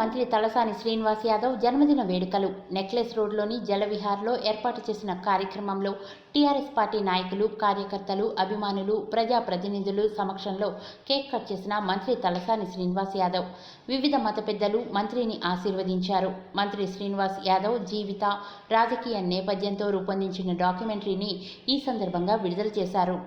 మంత్రి తలసాని శ్రీనివాస్ యాదవ్ జన్మదిన వేడుకలు. నెక్లెస్ రోడ్లోని జలవిహార్లో ఏర్పాటు చేసిన కార్యక్రమంలో టీఆర్ఎస్ పార్టీ నాయకులు కార్యకర్తలు అభిమానులు ప్రజాప్రతినిధులు సమక్షంలో కేక్ కట్ చేసిన మంత్రి తలసాని శ్రీనివాస్ యాదవ్. వివిధ మత పెద్దలు మంత్రిని ఆశీర్వదించారు. మంత్రి శ్రీనివాస్ యాదవ్ జీవిత రాజకీయ నేపథ్యంతో రూపొందించిన డాక్యుమెంటరీని ఈ సందర్భంగా విడుదల చేశారు.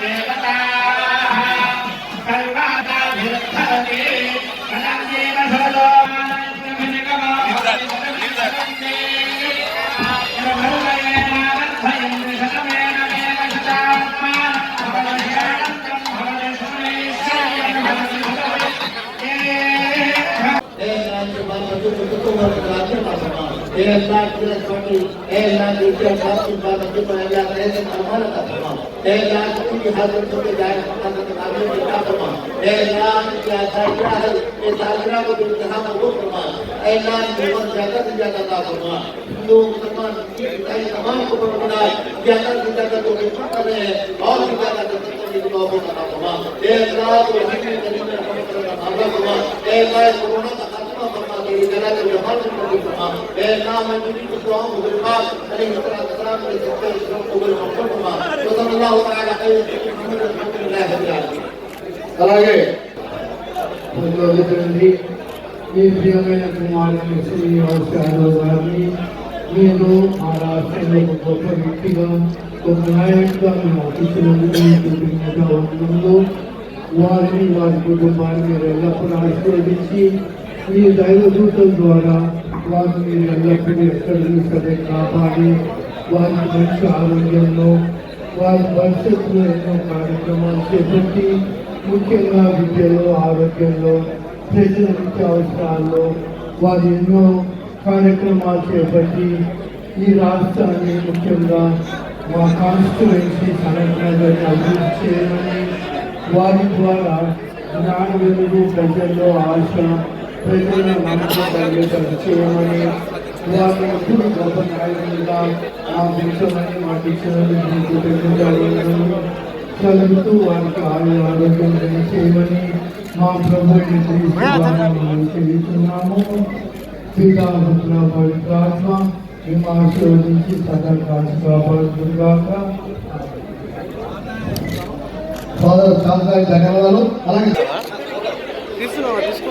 Yeah. अल्लाह की छोटी ए अल्लाह की क्या बात की बात है तो अल्लाह तेरे से फरमान का फरमान ए अल्लाह तू की हाजत को के जाए हम के आगे की क्या फरमान ए अल्लाह की आजादिया है ये साजरा को इंतहा में वो फरमान ए अल्लाह जीवन जाकर से ज़्यादा का फरमान तो मुसलमान की तमाम को फरमाना ज़्यादा से ज़्यादा को हिम्मत कर रहे हैं और ज़्यादा से ज़्यादा को मौका का फरमान ए अल्लाह को हकीकत में फरमान का फरमान ए अल्लाह कोरोना का الجنازة اليوم لا من يكفرهم بالقال عليه الصلاة والسلام لتكفير الشرق بالحكمة وصلى الله تعالى خير محمد الحمد لله رب العالمين. అలాగే నేను ఆ రాష్ట్రంలో ఒక గొప్ప వ్యక్తిగా ఒక నాయకుడిగా నేను అతిథులను వారిని వారి కుటుంబాన్ని ఎల్లప్పుడూ ఆశీర్వదించి ఈ దైవదూతం ద్వారా వారిని మీరు ఎల్లప్పుడూ ఎక్కడ చూసే కాపాడి వారి మంచి ఆరోగ్యంలో వారి భవిష్యత్తులో ఎన్నో కార్యక్రమాలు చేపట్టి ముఖ్యంగా విద్యలో ఆరోగ్యంలో ప్రజల నిత్య అవసరాల్లో వారు ఎన్నో కార్యక్రమాలు చేపట్టి ఈ రాష్ట్రాన్ని ముఖ్యంగా మా కాన్స్టిట్యువెన్సీ సంఘటనలను అభివృద్ధి చేయమని వారి ద్వారా జ్ఞాన వెలుగు ప్రజల్లో ఆశ ప్రజల నమ్మకం కలిగేటట్టు చేయమని వారిని ఎప్పుడు గొప్ప నాయకులుగా మా కృతజ్ఞతలు కలుగుతూ వారికి ఆరోగ్య ఆరోగ్యం చేయమని మా ప్రభు తెలుస్తున్నాము పితా పుత్ర పవిత్రాత్మ మేము ఆశీర్వదించి సదా కాచి కాపాడుతుందాక ఫాదర్ చాలా ధన్యవాదాలు అలాగే. తీసుకున్నావా? తీసుకో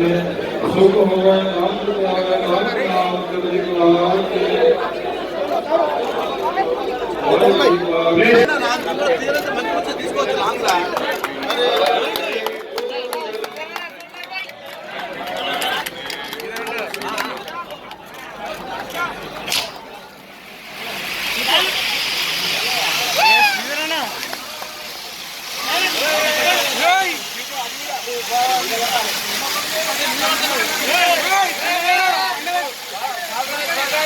के सुख होवे नाम आवे नाम नाम जपजी गुलाब के राजपुर तेरह से बचपन से जिसको लांग रहा है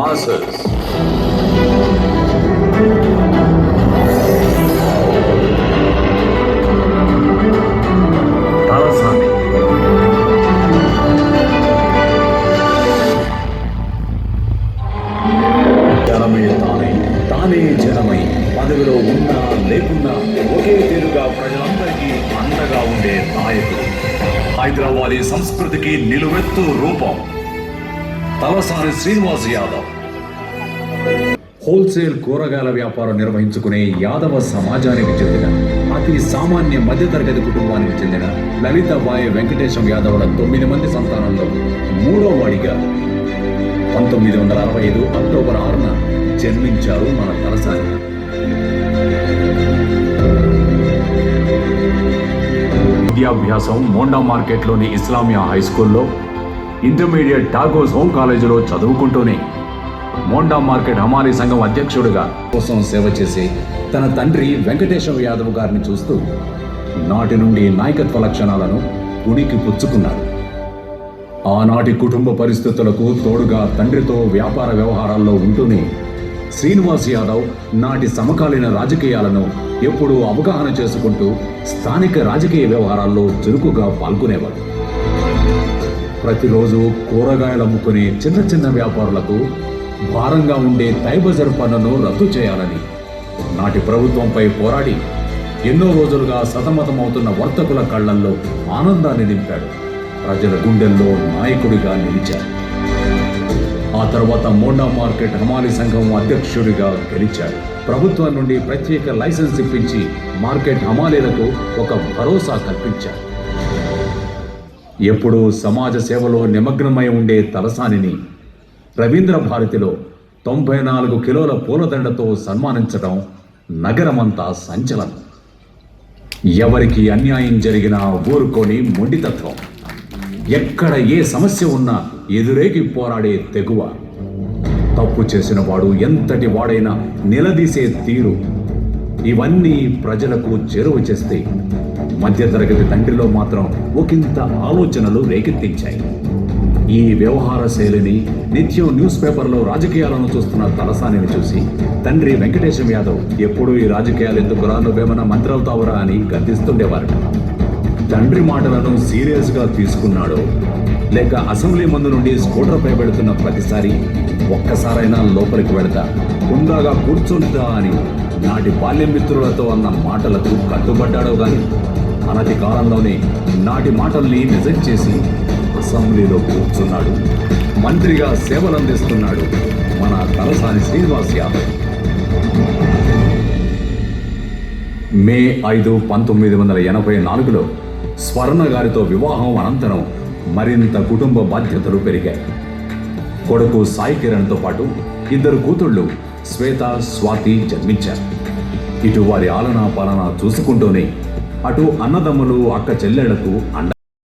massas. తలసాని శ్రీనివాస్ యాదవ్. హోల్సేల్ కూరగాయల వ్యాపారం నిర్వహించుకునే యాదవ సమాజానికి చెందిన అతి సామాన్య మధ్యతరగతి కుటుంబానికి చెందిన లలితబాయి వెంకటేశం యాదవ్ తొమ్మిది మంది సంతానంలో మూడో వాడిగా పంతొమ్మిది వందల అరవై ఐదు అక్టోబర్ ఆరున జన్మించారు మన తలసారి విద్యాభ్యాసం మోండా మార్కెట్లోని ఇస్లామియా హై స్కూల్లో ఇంటర్మీడియట్ టాగోస్ హోమ్ కాలేజీలో చదువుకుంటూనే మోండా మార్కెట్ హమాలి సంఘం అధ్యక్షుడిగా కోసం సేవ చేసి తన తండ్రి వెంకటేశ్వర యాదవ్ గారిని చూస్తూ నాటి నుండి నాయకత్వ లక్షణాలను ఉనికి పుచ్చుకున్నాడు. ఆనాటి కుటుంబ పరిస్థితులకు తోడుగా తండ్రితో వ్యాపార వ్యవహారాల్లో ఉంటూనే శ్రీనివాస్ యాదవ్ నాటి సమకాలీన రాజకీయాలను ఎప్పుడూ అవగాహన చేసుకుంటూ స్థానిక రాజకీయ వ్యవహారాల్లో చురుకుగా పాల్గొనేవాడు. ప్రతిరోజు కూరగాయలు అమ్ముకునే చిన్న చిన్న వ్యాపారులకు భారంగా ఉండే తైబజర్ పన్నును రద్దు చేయాలని నాటి ప్రభుత్వంపై పోరాడి ఎన్నో రోజులుగా సతమతమవుతున్న వర్తకుల కళ్ళల్లో ఆనందాన్ని నింపాడు. ప్రజల గుండెల్లో నాయకుడిగా నిలిచాడు. ఆ తర్వాత మోండా మార్కెట్ హమాలీ సంఘం అధ్యక్షుడిగా గెలిచాడు. ప్రభుత్వం నుండి ప్రత్యేక లైసెన్స్ ఇప్పించి మార్కెట్ హమాలీలకు ఒక భరోసా కల్పించాడు. ఎప్పుడూ సమాజ సేవలో నిమగ్నమై ఉండే తలసానిని రవీంద్ర భారతిలో తొంభై నాలుగు కిలోల పూలదండతో సన్మానించడం నగరమంతా సంచలనం. ఎవరికి అన్యాయం జరిగినా ఊరుకొని మొండితత్వం. ఎక్కడ ఏ సమస్య ఉన్నా ఎదురేగి పోరాడే తెగువ. తప్పు చేసిన వాడు ఎంతటి వాడైనా నిలదీసే తీరు. ఇవన్నీ ప్రజలకు చేరువ చేస్తే మధ్యతరగతి తండ్రిలో మాత్రం ఒకంత ఆలోచనలు రేకెత్తించాయి. ఈ వ్యవహార శైలిని నిత్యం న్యూస్ పేపర్లో రాజకీయాలను చూస్తున్న తలసానిని చూసి తండ్రి వెంకటేశం యాదవ్ ఎప్పుడూ ఈ రాజకీయాలు ఎందుకురా నువ్వేమైనా మంత్రి అవుతావురా అని గర్దిస్తుండేవారట తండ్రి మాటలను సీరియస్గా తీసుకున్నాడో లేక అసెంబ్లీ ముందు నుండి స్కూటర్పై వెళుతున్న ప్రతిసారి ఒక్కసారైనా లోపలికి వెళతా కుందాగా కూర్చుంటా అని నాటి బాల్య మిత్రులతో అన్న మాటలకు కట్టుబడ్డాడో కానీ అనతి కాలంలోనే నాటి మాటల్ని నిజం చేసి అసెంబ్లీలో కూర్చున్నాడు. మంత్రిగా సేవలందిస్తున్నాడు మన తలసాని శ్రీనివాస్ యాదవ్. మే ఐదు పంతొమ్మిది వందల ఎనభై నాలుగులో స్వర్ణ గారితో వివాహం అనంతరం మరింత కుటుంబ బాధ్యతలు పెరిగాయి. కొడుకు సాయి కిరణ్తో పాటు ఇద్దరు కూతుళ్ళు శ్వేత స్వాతి జన్మించారు. ఇటు వారి ఆలనా పాలన చూసుకుంటూనే అటు అన్నదమ్ములు అక్క చెల్లెళ్ళకు అండ